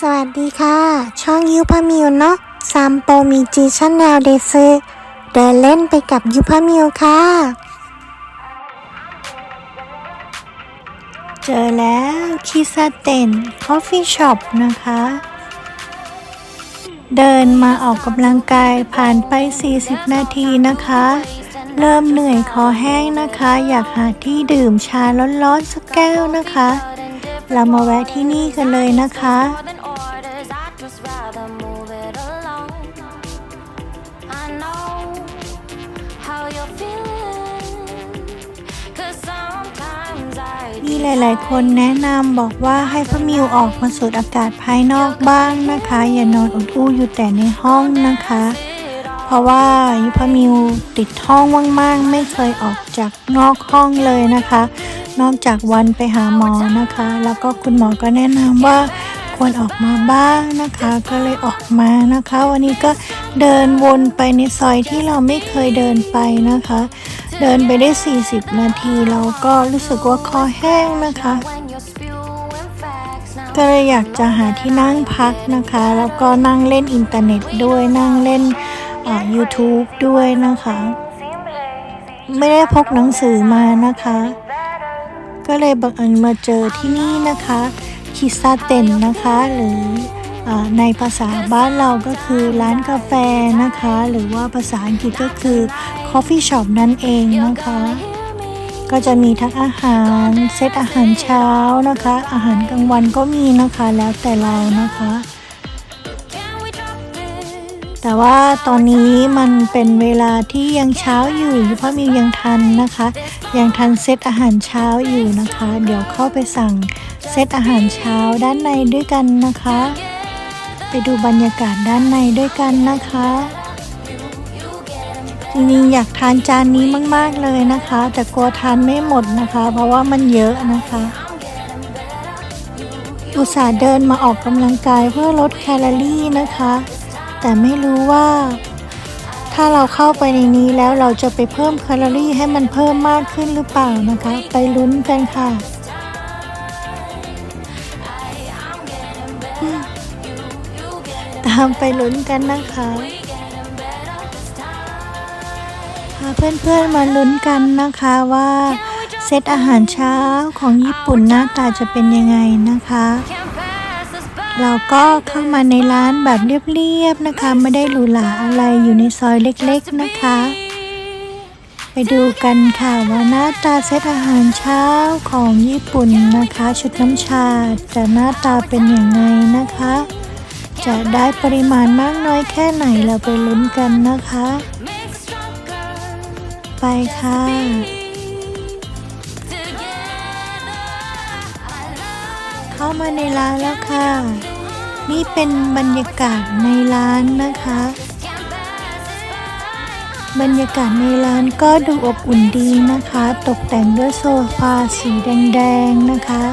สวัสดีค่ะ ช่องยูพามิวเนาะซัมโปมีจีชันแนวเดซึเดินเล่นไปกับยูพามิวค่ะ เจอแล้วคิซาเต็นคอฟฟี่ช็อปนะคะ เดินมาออกกำลังกายผ่านไป 40 นาทีนะคะ เริ่มเหนื่อยคอแห้งนะคะ อยากหาที่ดื่มชาร้อนๆสักแก้วนะคะ เรามาแวะที่นี่กันเลยนะคะ just rather move it along. I know how you're feeling. Cause sometimes I มีหลาย ๆ คนแนะนำบอกว่าให้พ่อมิวออกมาสูดอากาศภายนอกบ้างนะคะ อย่านอนอุดอู้อยู่แต่ในห้องนะคะเพราะว่ายุพมิวติดห้องมากๆ ไม่เคยออกจากนอกห้องเลยนะคะ นอกจากวันไปหาหมอนะคะ แล้วก็คุณหมอก็แนะนำว่า ควรออกมาบ้างนะคะ ก็เลยออกมานะคะ วันนี้ก็เดินวนไปในซอยที่เราไม่เคยเดินไปนะคะ เดินไปได้ 40 นาทีเราก็รู้สึกว่าคอแห้งนะคะก็เลยอยากจะหาที่นั่งพักนะคะ แล้วก็นั่งเล่นอินเทอร์เน็ตด้วยนั่งเล่นอ่า YouTube ด้วยนะคะ ไม่ได้พกหนังสือมานะคะ ก็เลยบังเอิญมาเจอที่นี่นะคะ คิซาเต็นนะคะ หรืออในภาษาบ้านเราก็คือร้านกาแฟนะคะ หรือว่าภาษาอังกฤษก็คือ Coffee Shop นั่นเองนะคะ ก็จะมีทั้งอาหารเซตอาหารเช้านะคะ อาหารกลางวันก็มีนะคะแล้วแต่เรานะคะ แต่ว่าตอนนี้มันเป็นเวลาที่ยังเช้าอยู่เพราะมิวยังทันนะคะ ยังทันเซตอาหารเช้าอยู่นะคะ เดี๋ยวเข้าไปสั่งเซตอาหารเช้าด้านในด้วยกันนะคะ ไปดูบรรยากาศด้านในด้วยกันนะคะจริงๆอยากทานจานนี้มาก ๆ เลยนะคะ แต่กลัวทานไม่หมดนะคะ เพราะว่ามันเยอะนะคะ อุตส่าห์เดินมาออกกำลังกายเพื่อลดแคลอรี่นะคะ แต่ไม่รู้ว่า ถ้าเราเข้าไปในนี้แล้วเราจะไปเพิ่มแคลอรี่ให้มันเพิ่มมากขึ้นหรือเปล่านะคะ ไปลุ้นกันค่ะตามไปลุ้นกันนะคะพาเพื่อนๆมาลุ้นกันนะคะว่าเซตอาหารเช้าของญี่ปุ่นหน้าตาจะเป็นยังไงนะคะ เราก็เข้ามาในร้านแบบเรียบๆนะคะ ไม่ได้หรูหราอะไรอยู่ในซอยเล็กๆนะคะ ไปดูกันค่ะว่าหน้าตาเซตอาหารเช้าของญี่ปุ่นนะคะ ชุดน้ำชาจะหน้าตาเป็นอย่างไงนะคะ จะได้ปริมาณมากน้อยแค่ไหนเราไปลุ้นกันนะคะ ไปค่ะ เข้ามาในร้านแล้วค่ะ นี่เป็นบรรยากาศในร้านนะคะ บรรยากาศในร้านก็ดูอบอุ่นดีนะคะ ตกแต่งด้วยโซฟาสีแดงๆนะคะ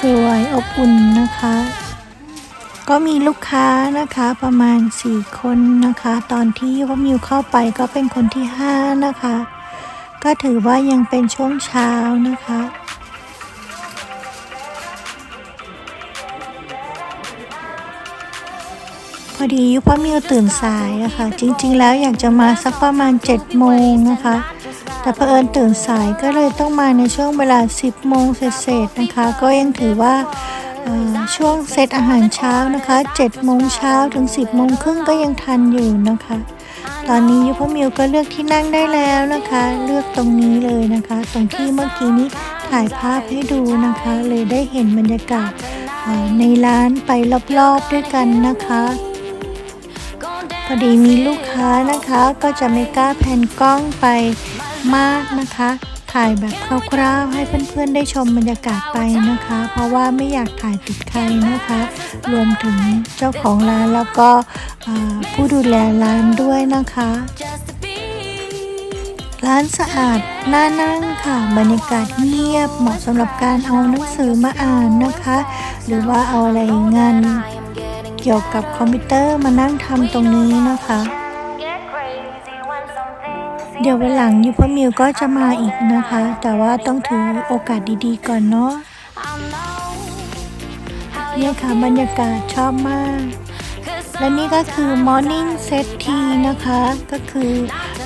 สวยอบอุ่นนะคะ ก็มีลูกค้านะคะประมาณ 4 คนนะคะ ตอนที่ว่ามิวเข้าไปก็เป็นคนที่ 5 นะคะ ก็ถือว่ายังเป็นช่วงเช้านะคะ พอดียุพมิวตื่นสายอะคะ จริงๆ แล้วอยากจะมาสักประมาณ7โมงนะคะ แต่เผอิญตื่นสายก็เลยต้องมาในช่วงเวลา 10โมงเศษๆนะคะ ก็ยังถือว่าช่วงเซตอาหารเช้านะคะ7โมงเช้าถึง 10โมงครึ่งก็ยังทันอยู่นะคะ ตอนนี้ยุพมิวก็เลือกที่นั่งได้แล้วนะคะ เลือกตรงนี้เลยนะคะ ตรงที่เมื่อกี้นี้ถ่ายภาพให้ดูนะคะ เลยได้เห็นบรรยากาศในร้านไปรอบๆด้วยกันนะคะ พอดีมีลูกค้านะคะก็จะไม่กล้าแผ่นกล้องไปมากนะคะ ถ่ายแบบคร่าวๆให้เพื่อนๆได้ชมบรรยากาศไปนะคะ เพราะว่าไม่อยากถ่ายติดใครนะคะ รวมถึงเจ้าของร้านแล้วก็ผู้ดูแลร้านด้วยนะคะ ร้านสะอาดน่านั่งค่ะบรรยากาศเงียบเหมาะสำหรับการเอาหนังสือมาอ่านนะคะ หรือว่าเอาอะไรงาน กี่ยวกับคอมพิวเตอร์มานั่งทำตรงนี้นะคะ เดี๋ยววันหลังยูพมิวก็จะมาอีกนะคะ แต่ว่าต้องถือโอกาสดีๆก่อนเนาะเนี่ยค่ะบรรยากาศชอบมาก และนี่ก็คือ morning set tea นะคะ ก็คือ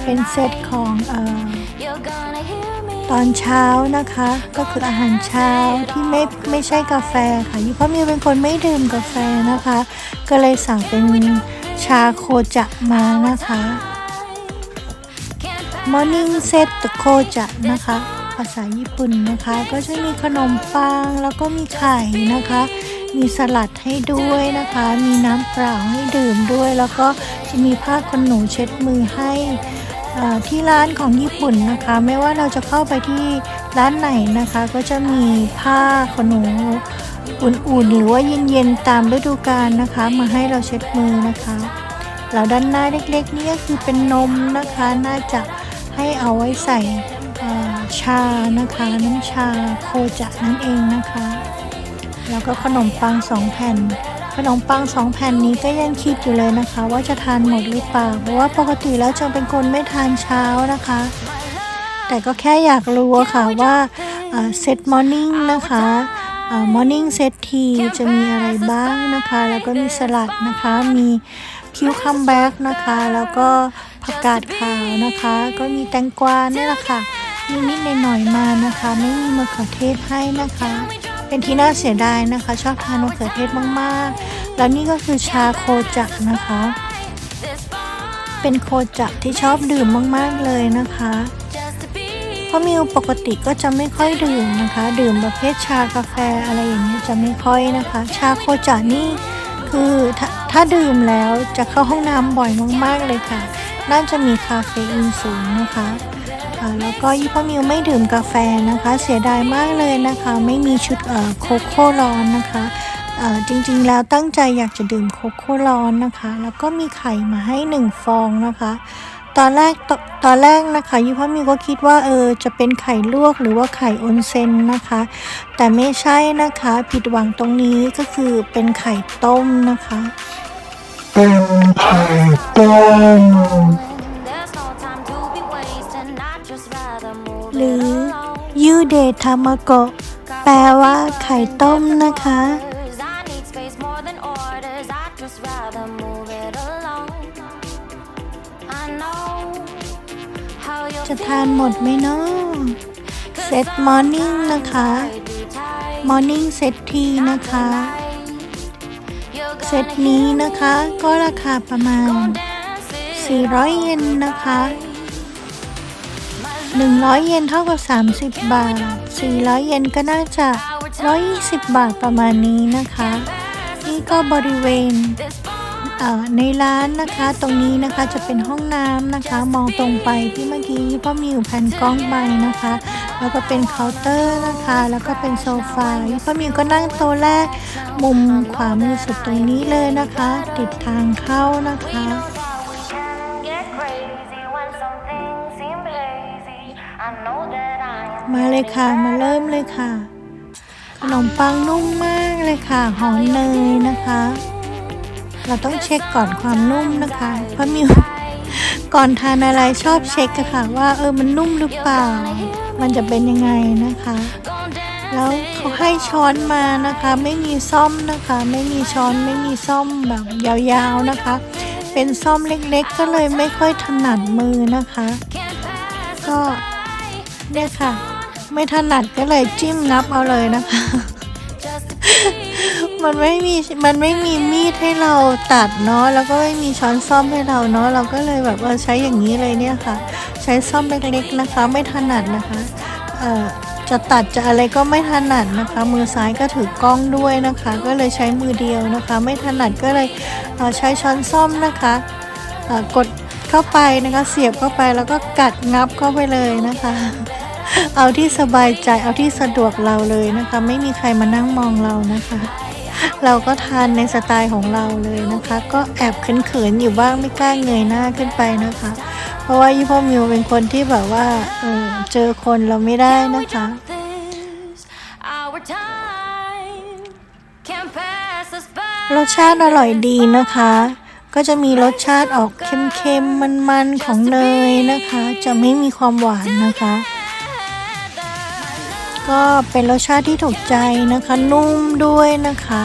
เป็นเซตของเออ ตอนเช้านะคะ ก็คืออาหารเช้าที่ไม่ไม่ใช่กาแฟค่ะยูพ่อมิวเป็นคนไม่ดื่มกาแฟนะคะ ก็เลยสั่งเป็นชาโคจะมานะคะ Morning Set โคจะนะคะ ภาษาญี่ปุ่นนะคะ ก็จะมีขนมปังแล้วก็มีไข่นะคะ มีสลัดให้ด้วยนะคะ มีน้ำเปล่าให้ดื่มด้วย แล้วก็จะมีผ้าขนหนูเช็ดมือให้ ที่ร้านของญี่ปุ่นนะคะ ไม่ว่าเราจะเข้าไปที่ร้านไหนนะคะ ก็จะมีผ้าขนหนูอุ่นๆหรือว่าเย็นๆตามฤดูกาลนะคะ มาให้เราเช็ดมือนะคะแล้วด้านหน้าเล็กๆนี่ก็คือเป็นนมนะคะ น่าจะให้เอาไว้ใส่ชานะคะ น้ำชาโคจะนั่นเองนะคะ แล้วก็ขนมปังสองแผ่น นมปังสองแผ่นนี้ก็ยังคิดอยู่เลยนะคะ ว่าจะทานหมดหรือเปล่า เพราะว่าปกติแล้วจะเป็นคนไม่ทานเช้านะคะ แต่ก็แค่อยากรู้ค่ะว่าเซตมอร์นิ่งนะคะมอร์นิ่งเซตทีจะมีอะไรบ้างนะคะ แล้วก็มีสลัดนะคะ มีคิวคัมแบ็กนะคะ แล้วก็ผักกาดขาวนะคะ ก็มีแตงกวาเนี่ยแหละค่ะมีนิดๆหน่อยๆมานะคะ ไม่มีมะเขือเทศให้นะคะ เป็นที่น่าเสียดายนะคะ ชอบทานมะเขือเทศมาก ๆ แล้วนี่ก็คือชาโคจักนะคะ เป็นโคจักที่ชอบดื่มมาก ๆ เลยนะคะเพราะมิวปกติก็จะไม่ค่อยดื่มนะคะ ดื่มประเภทชากาแฟอะไรอย่างเงี้ยจะไม่ค่อยนะคะ ชาโคจานี่คือถ้าถ้าดื่มแล้วจะเข้าห้องน้ำบ่อยมากๆเลยค่ะ น่าจะมีคาเฟอีนสูงนะคะ แล้วก็ยี่พ่อมิวไม่ดื่มกาแฟนะคะ เสียดายมากเลยนะคะ ไม่มีชุดเอ่อโคโค่ร้อนนะคะจริงๆ แล้วตั้งใจอยากจะดื่มโคโค่ร้อนนะคะ แล้วก็มีไข่มาให้หนึ่งฟองนะคะ ตอนแรกตตอนแรกนะคะยูพ่อมิวก็คิดว่าเออจะเป็นไข่ลวกหรือว่าไข่ออนเซนนะคะ แต่ไม่ใช่นะคะ ผิดหวังตรงนี้ก็คือเป็นไข่ต้มนะคะ เป็นไข่ต้ม หรือยูเดทามะโกะแปลว่าไข่ต้มนะคะ จะทานหมดไหมเนาะเซตมอร์นิ่งนะคะมอร์นิ่งเซตทีนะคะ เซตนี้นะคะก็ราคาประมาณ 400 เยนนะคะ 100 เยนเท่ากับ 30 บาท 400 เยนก็น่าจะ 120 บาทประมาณนี้นะคะ นี่ก็บริเวณในร้านนะคะตรงนี้นะคะจะเป็นห้องน้ำนะคะ มองตรงไปที่เมื่อกี้พ่อมิวแผ่นกล้องไปนะคะ แล้วก็เป็นเคาน์เตอร์นะคะ แล้วก็เป็นโซฟาพ่อมิวก็นั่งโต๊ะแรก มุมขวามือสุดตรงนี้เลยนะคะ ติดทางเข้านะคะ มาเลยค่ะ มาเริ่มเลยค่ะ ขนมปังนุ่มมากเลยค่ะหอมเนยนะคะ เราต้องเช็คก่อนความนุ่มนะคะเพราะมิวก่อนทานอะไรชอบเช็คค่ะ ว่าเออมันนุ่มหรือเปล่า มันจะเป็นยังไงนะคะ แล้วเขาให้ช้อนมานะคะ ไม่มีซ่อมนะคะ ไม่มีช้อนไม่มีซ่อมแบบยาวๆนะคะ เป็นซ่อมเล็กๆ ก็เลยไม่ค่อยถนัดมือนะคะ ก็เนี่ยค่ะ ไม่ถนัดก็เลยจิ้มนับเอาเลยนะคะ มันไม่มีมันไม่มีมีดให้เราตัดเนาะแล้วก็ไม่มีช้อนซ่อมให้เราเนาะเราก็เลยแบบเออใช้อย่างนี้เลยเนี่ยค่ะ ใช้ซ่อมเล็กๆนะคะ ไม่ถนัดนะคะเอ่อจะตัดจะอะไรก็ไม่ถนัดนะคะ มือซ้ายก็ถือกล้องด้วยนะคะ ก็เลยใช้มือเดียวนะคะ ไม่ถนัดก็เลยเใช้ช้อนซ่อมนะคะกดเข้าไปนะคะ เสียบเข้าไปแล้วก็กัดงับเข้าไปเลยนะคะ เอาที่สบายใจเอาที่สะดวกเราเลยนะคะ ไม่มีใครมานั่งมองเรานะคะ เราก็ทานในสไตล์ของเราเลยนะคะ ก็แอบเขินๆอยู่บ้างไม่กล้าเงยหน้าขึ้นไปนะคะ เพราะว่ายี่พ่อมิวเป็นคนที่แบบว่าเออเจอคนเราไม่ได้นะคะ รสชาติอร่อยดีนะคะก็จะมีรสชาติออกเค็มๆ มันๆ ของเนยนะคะ จะไม่มีความหวานนะคะ ก็เป็นรสชาติที่ถูกใจนะคะ นุ่มด้วยนะคะ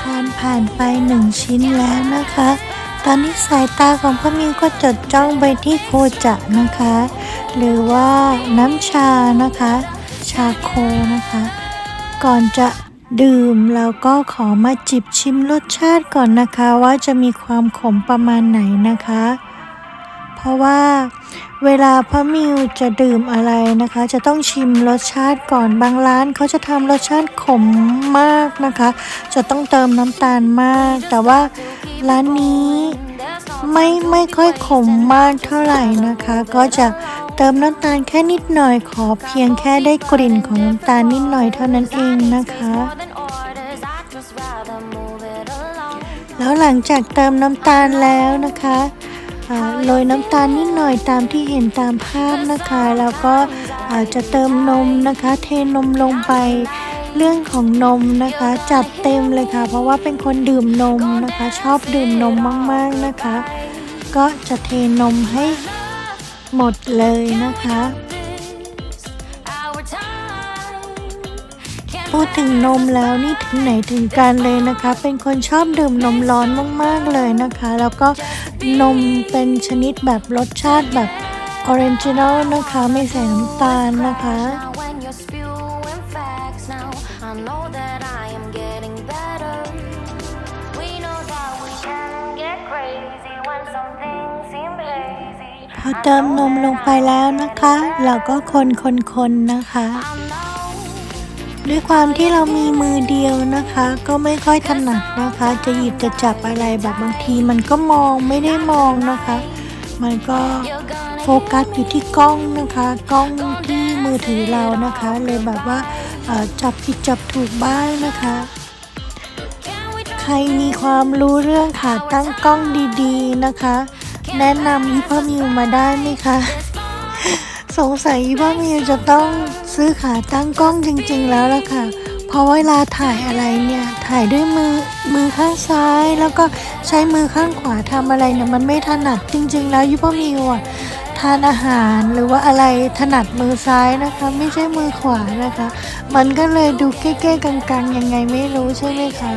ทานผ่านไปหนึ่งชิ้นแล้วนะคะ ตอนนี้สายตาของพ่อมิวก็จดจ้องไปที่โคจะนะคะ หรือว่าน้ำชานะคะ ชาโคนะคะ ก่อนจะดื่มเราก็ขอมาจิบชิมรสชาติก่อนนะคะ ว่าจะมีความขมประมาณไหนนะคะ เพราะว่า เวลาพ่อมิวจะดื่มอะไรนะคะ จะต้องชิมรสชาติก่อนบางร้านเขาจะทำรสชาติขมมากนะคะ จะต้องเติมน้ำตาลมาก แต่ว่าร้านนี้ไม่ไม่ค่อยขมมากเท่าไหร่นะคะ ก็จะเติมน้ำตาลแค่นิดหน่อยขอเพียงแค่ได้กลิ่นของน้ำตาลนิดหน่อยเท่านั้นเองนะคะ แล้วหลังจากเติมน้ำตาลแล้วนะคะ โรยน้ำตาลนิดหน่อยตามที่เห็นตามภาพนะคะ แล้วก็อาจจะเติมนมนะคะ เทนมลงไปเรื่องของนมนะคะ จัดเต็มเลยค่ะ เพราะว่าเป็นคนดื่มนมนะคะ ชอบดื่มนมมากๆนะคะ ก็จะเทนมให้หมดเลยนะคะพูดถึงนมแล้วนี่ถึงไหนถึงกันเลยนะคะ เป็นคนชอบดื่มนมร้อนมากๆเลยนะคะ แล้วก็ นมเป็นชนิดแบบรสชาติแบบออริจินอลนะคะ ไม่ใส่น้ำตาลนะคะ พอเติมนมลงไปแล้วนะคะ เราก็คนคนคนนะคะ ด้วยความที่เรามีมือเดียวนะคะ ก็ไม่ค่อยถนัดนะคะ จะหยิบจะจับอะไรแบบบางที มันก็มองไม่ได้มองนะคะ มันก็โฟกัสอยู่ที่กล้องนะคะ กล้องที่มือถือเรานะคะ เลยแบบว่าจับผิดจับถูกบ้างนะคะ ใครมีความรู้เรื่องขาตั้งกล้องดีๆนะคะ แนะนำอีพ่อมิวมาได้ไหมคะ สงสัยอีพ่อมิวจะต้อง ซื้อขาตั้งกล้องจริงๆแล้วล่ะค่ะ เพราะเวลาถ่ายอะไรเนี่ย ถ่ายด้วยมือมือข้างซ้าย แล้วก็ใช้มือข้างขวาทำอะไรเนี่ยมันไม่ถนัดจริง ๆ แล้วอีพ่อมิวอะทานอาหารหรือว่าอะไรถนัดมือซ้ายนะคะ ไม่ใช่มือขวานะคะ มันก็เลยดูเก้ๆกังๆยังไงไม่รู้ใช่ไหมคะ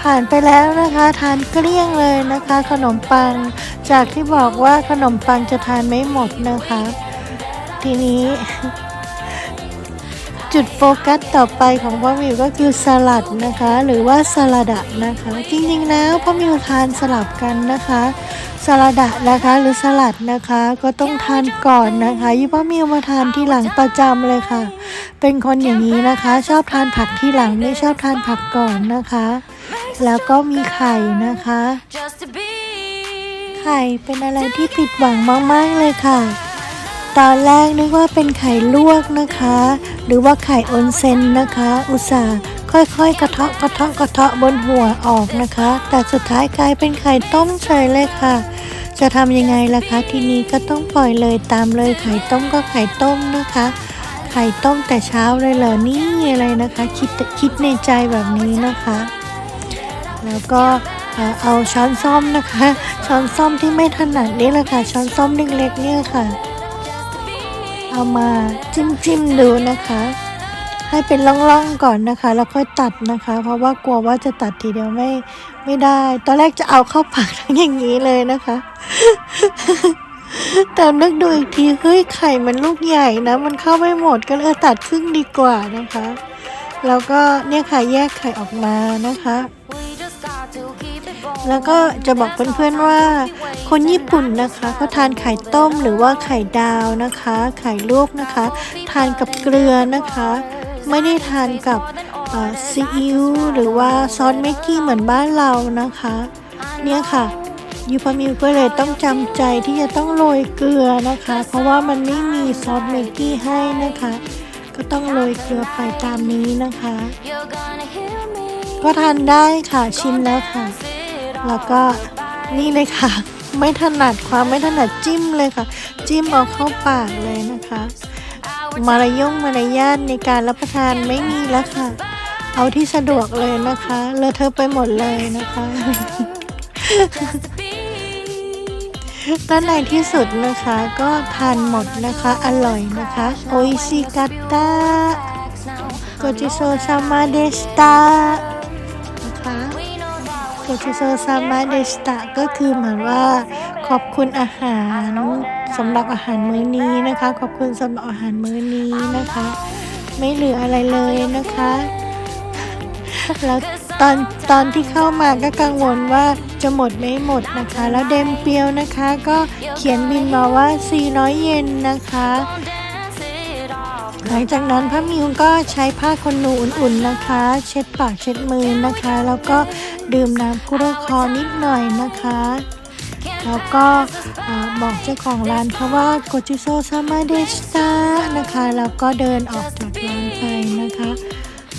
ผ่านไปแล้วนะคะทานเกลี้ยงเลยนะคะ ขนมปัง จากที่บอกว่าขนมปังจะทานไม่หมดนะคะ ทีนี้ จุดโฟกัสต่อไปของพ่อมิวก็คือสลัดนะคะ หรือว่าสลัดะนะคะ จริงๆแล้วพ่อมิวทานสลับกันนะคะสลัดะนะคะหรือสลัดนะคะก็ต้องทานก่อนนะคะยี่พ่อมิวมาทานที่หลังประจำเลยค่ะ เป็นคนอย่างนี้นะคะ ชอบทานผักที่หลังไม่ชอบทานผักก่อนนะคะ แล้วก็มีไข่นะคะ ไข่เป็นอะไรที่ผิดหวังมากๆเลยค่ะ ตอนแรกนึกว่าเป็นไข่ลวกนะคะ หรือว่าไข่ออนเซนนะคะ อุตส่าห์ค่อยๆ กระเทาะกระเทาะกระเทาะบนหัวออกนะคะ แต่สุดท้ายกลายเป็นไข่ต้มเฉยเลยค่ะ จะทำยังไงล่ะคะ ทีนี้ก็ต้องปล่อยเลยตามเลยไข่ต้มก็ไข่ต้มนะคะ ไข่ต้มแต่เช้าเลยเหรอนี่อะไรนะคะ คิดคิดในใจแบบนี้นะคะ แล้วก็เอาช้อนส้อมนะคะ ช้อนส้อมที่ไม่ถนัดนี่แหละค่ะช้อนส้อมเล็กๆเนี่ยค่ะ เอามาจิ้มจิ้มๆดูนะคะ ให้เป็นร่องๆก่อนนะคะ แล้วค่อยตัดนะคะ เพราะว่ากลัวว่าจะตัดทีเดียวไม่ไม่ได้ ตอนแรกจะเอาเข้าปากทั้งอย่างนี้เลยนะคะ แต่นึกดูอีกทีเฮ้ยไข่มันลูกใหญ่นะ มันเข้าไม่หมดก็เลยตัดครึ่งดีกว่านะคะ แล้วก็เนี่ยค่ะแยกไข่ออกมานะคะ แล้วก็จะบอกเพื่อนๆว่า คนญี่ปุ่นนะคะเขาทานไข่ต้มหรือว่าไข่ดาวนะคะ ไข่ลวกนะคะ ทานกับเกลือนะคะ ไม่ได้ทานกับซีอิ๊วหรือว่าซอสเมกกี้เหมือนบ้านเรานะคะ เนี่ยค่ะยูพามิวก็เลยต้องจำใจที่จะต้องโรยเกลือนะคะ เพราะว่ามันไม่มีซอสเมกกี้ให้นะคะ ก็ต้องโรยเกลือไปตามนี้นะคะ ก็ทานได้ค่ะชิมแล้วค่ะ แล้วก็นี่เลยค่ะ ไม่ถนัดความไม่ถนัดจิ้มเลยค่ะ จิ้มเอาเข้าปากเลยนะคะ มารยงมารยาทในการรับประทานไม่มีแล้วค่ะ เอาที่สะดวกเลยนะคะเลอะเทอะไปหมดเลยนะคะและในที่สุดนะคะก็ทานหมดนะคะ อร่อยนะคะโออิชิกัตตะโกจิโซซามาเดสตา ชิโซซามาเดสตะก็คือเหมือนว่า ขอบคุณอาหารสำหรับอาหารมื้อนี้นะคะ ขอบคุณสำหรับอาหารมื้อนี้นะคะ ไม่เหลืออะไรเลยนะคะ แล้วตอนตอนที่เข้ามาก็กังวลว่าจะหมดไม่หมดนะคะ แล้วเดมเปียวนะคะ ก็เขียนบินมาว่า 400 เยนนะคะหลังจากนั้นพระมิวก็ใช้ผ้าขนหนูอุ่นๆนะคะ เช็ดปากเช็ดมือนะคะ แล้วก็ ดื่มน้ำกุโรคอนิดหน่อยนะคะ แล้วก็อ่าบอกเจ้าของร้านเขาว่าโกจิโซซามาเดสตานะคะ แล้วก็เดินออกจากร้านไปนะคะ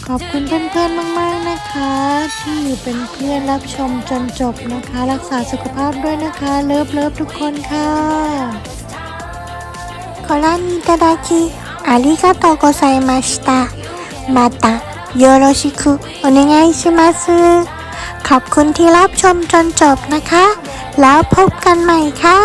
ขอบคุณเพื่อนๆมากๆนะคะ ที่อยู่เป็นเพื่อนรับชมจนจบนะคะ รักษาสุขภาพด้วยนะคะ เลิฟเลิฟทุกคนค่ะขอรับいただきありがとうございましたまたよろしくお願いします ขอบคุณที่รับชมจนจบนะคะ แล้วพบกันใหม่ค่ะ